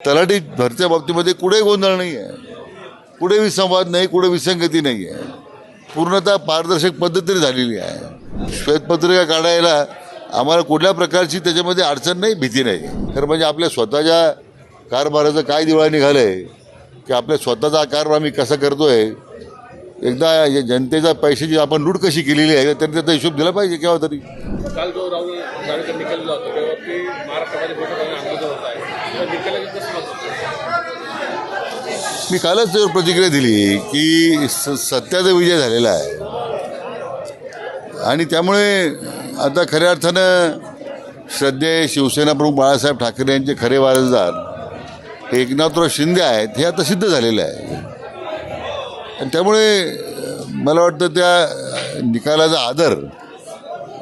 तलाठी भरच्या बाबतीमध्ये कुठेही गोंधळ नाही आहे कुठे विसंवाद नाही कुठे विसंगती नाही आहे पूर्णतः पारदर्शक पद्धतीने झालेली आहे. श्वेतपत्रिका काढायला आम्हाला कुठल्या प्रकारची त्याच्यामध्ये अडचण नाही भीती नाही. तर म्हणजे आपल्या स्वतःच्या कारभाराचं काय दिवाळी निघालं आहे की आपल्या स्वतःचा कारभार आम्ही कसा करतोय एकदा जनतेचा पैशाची आपण लूट कशी केलेली आहे त्यांनी त्याचा हिशोब दिला पाहिजे केव्हा तरी. काल जो राहुल मी कालच त्यावर प्रतिक्रिया दिली की स सत्याचा विजय झालेला आहे. आणि त्यामुळे आता खऱ्या अर्थानं श्रद्धे शिवसेना प्रमुख बाळासाहेब ठाकरे यांचे खरे वारसदार एकनाथराव शिंदे आहेत हे आता सिद्ध झालेलं आहे. आणि त्यामुळे मला वाटतं त्या निकालाचा आदर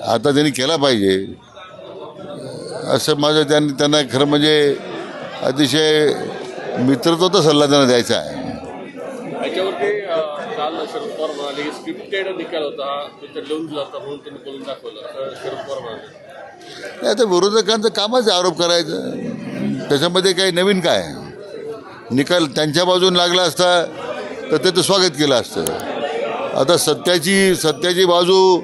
आता त्यांनी केला पाहिजे. असं माझं त्यांनी त्यांना खरं म्हणजे अतिशय मित्रत्वाचा सल्ला त्यांना द्यायचा आहे. याच्यावरती अं, काल शरद पवार म्हणाले की स्क्रिप्टेड निकाल होता तो लिहून दिला होता म्हणून त्यांनी बोलून दाखवलं. असं शरद पवार म्हणाले. नाही, आता विरोधकांचं कामच आरोप करायचं. त्याच्यामध्ये काही नवीन काय? निकाल त्यांच्या बाजून लागला असता तर त्याचं स्वागत केलं असतं. आता सत्याची सत्याची बाजू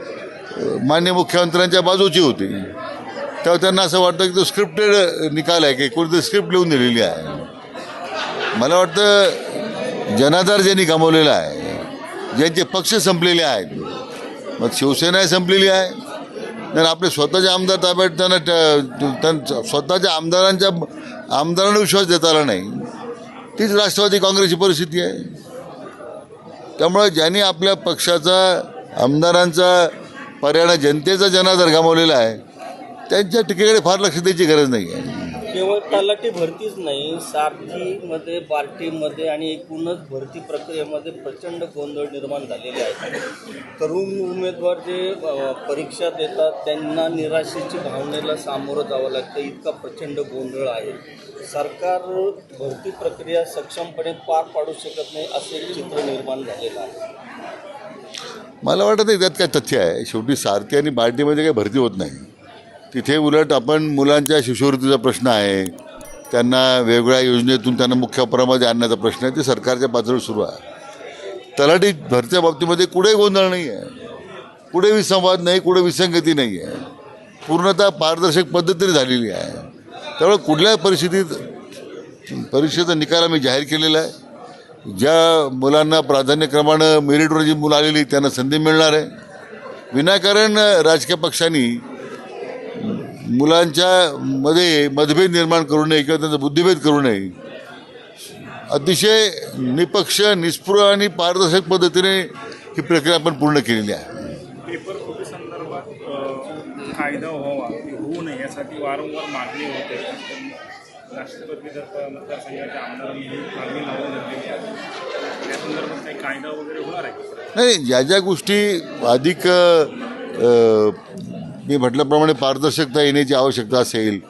मान्य मुख्यमंत्र्यांच्या बाजूची होती. तेव्हा त्यांना असं वाटतं की तो स्क्रिप्टेड निकाल आहे की कोणती स्क्रिप्ट लिहून दिलेली आहे. मला वाटतं जनाधार ज्यांनी गमावलेला आहे ज्यांचे पक्ष संपलेले आहेत मग शिवसेना संपलेली आहे. तर आपले स्वतःचे आमदार ताब्यात त्यांना स्वतःच्या आमदारांच्या आमदारांना विश्वास देता आला नाही तीच राष्ट्रवादी काँग्रेसची परिस्थिती आहे. त्यामुळे ज्यांनी आपल्या पक्षाचा आमदारांचा पर्याय जनतेचा जनाधार गमावलेला आहे त्यांच्या टीकेकडे फार लक्ष द्यायची गरज नाही आहे. केवळ तलाठी भरतीच नाही सारथीमध्ये पार्टीमध्ये आणि एकूणच भरती प्रक्रियेमध्ये प्रचंड गोंधळ निर्माण झालेले आहे. तरुण उमेदवार जे परीक्षा देतात त्यांना निराशेची भावनेला सामोरं जावं लागतं. इतका प्रचंड गोंधळ आहे. सरकार भरती प्रक्रिया सक्षमपणे पार पाडू शकत नाही असे एक चित्र निर्माण झालेलं आहे. मला वाटत नाही त्यात काय तथ्य आहे. शेवटी सारथी आणि बार्टीमध्ये काही भरती होत नाही. तिथे उलट आपण मुलांच्या शिष्यवृत्तीचा प्रश्न आहे. त्यांना वेगवेगळ्या योजनेतून त्यांना मुख्य अपरामध्ये आणण्याचा प्रश्न आहे. ते सरकारच्या पातळीवर सुरू आहे. तलाठी भरच्या बाबतीमध्ये कुठेही गोंधळ नाही आहे कुठे विसंवाद नाही कुठे विसंगती नाही आहे पूर्णतः पारदर्शक पद्धतीने झालेली आहे. त्यामुळे कुठल्या परिस्थितीत परीक्षेचा निकाल आम्ही जाहीर केलेला आहे. ज्या मुलांना प्राधान्यक्रमानं मेरिटवर जी मुलं आलेली त्यांना संधी मिळणार आहे. विनाकारण राजकीय पक्षांनी मुलांच्या मध्ये मतभेद निर्माण करू नये किंवा त्यांचा बुद्धिभेद करू नये. अतिशय निपक्ष निस्पृह आणि पारदर्शक पद्धतीने ही प्रक्रिया आपण पूर्ण केलेली आहे. पेपर फुटी संदर्भात अ, कायदा व्हावा ते होऊ नये यासाठी वारंवार मागणी होते. राष्ट्रपती जर मतदारसंघाच्या आमदारांनी मागणी लावून धरलेली आहे. त्या संदर्भात काही कायदा वगैरे होणार आहे? का? नाही ज्या ज्या गोष्टी अधिक मी म्हटल्याप्रमाणे पारदर्शकता येण्याची आवश्यकता असेल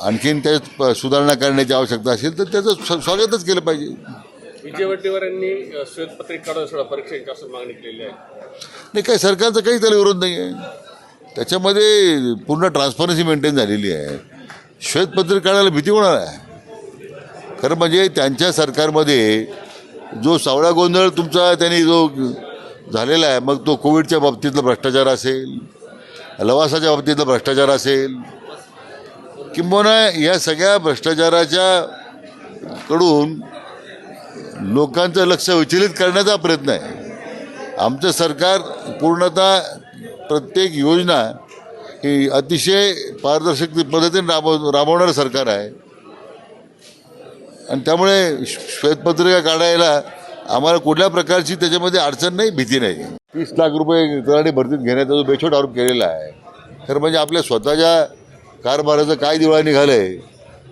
आणखीन त्यात प- सुधारणा करण्याची आवश्यकता असेल तर त्याचं स्व- स्वागतच केलं पाहिजे. विजय यांनी श्वेतपत्रिका परीक्षेची असं मागणी केलेली आहे. नाही काय सरकारचा काही त्याला विरोध नाही आहे त्याच्यामध्ये पूर्ण ट्रान्सपरन्सी मेंटेन झालेली आहे. श्वेतपत्रिका काढायला भीती होणार आहे? खरं म्हणजे त्यांच्या सरकारमध्ये जो सावळा गोंधळ तुमचा त्यांनी जो झालेला आहे मग तो कोविडच्या बाबतीतला भ्रष्टाचार असेल लवासाच्या बाबतीतला भ्रष्टाचार असेल. किंबहुना या सगळ्या भ्रष्टाचाराच्या कडून लोकांचं लक्ष विचलित करण्याचा प्रयत्न आहे. आमचं सरकार पूर्णतः प्रत्येक योजना ही अतिशय पारदर्शक पद्धतीने राबव राबवणारं सरकार आहे. आणि त्यामुळे श्वेतपत्रिका काढायला आम्हाला कुठल्या प्रकारची त्याच्यामध्ये अडचण नाही भीती नाही. तीस लाख रुपये तलाठी भरतीत घेण्याचा जो बेछोट आरोप केलेला आहे तर म्हणजे आपल्या स्वतःच्या कारभाराचं काय दिवाळी निघालं आहे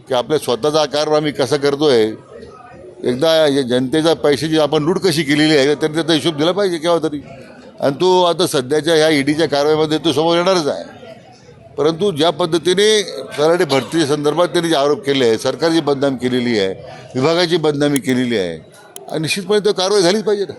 की आपल्या स्वतःचा कारभार आम्ही कसा करतोय एकदा या जनतेचा पैशाची आपण लूट कशी केलेली आहे त्यांनी त्याचा हिशोब दिला पाहिजे केव्हा तरी. आणि तो आता सध्याच्या ह्या ईडीच्या कारवाईमध्ये तो समोर येणारच आहे. परंतु ज्या पद्धतीने तलाठी भरती संदर्भात त्यांनी जे आरोप केले आहे सरकारची बदनामी केलेली आहे विभागाची बदनामी केलेली आहे आणि निश्चितपणे तो कारवाई झालीच पाहिजे ना.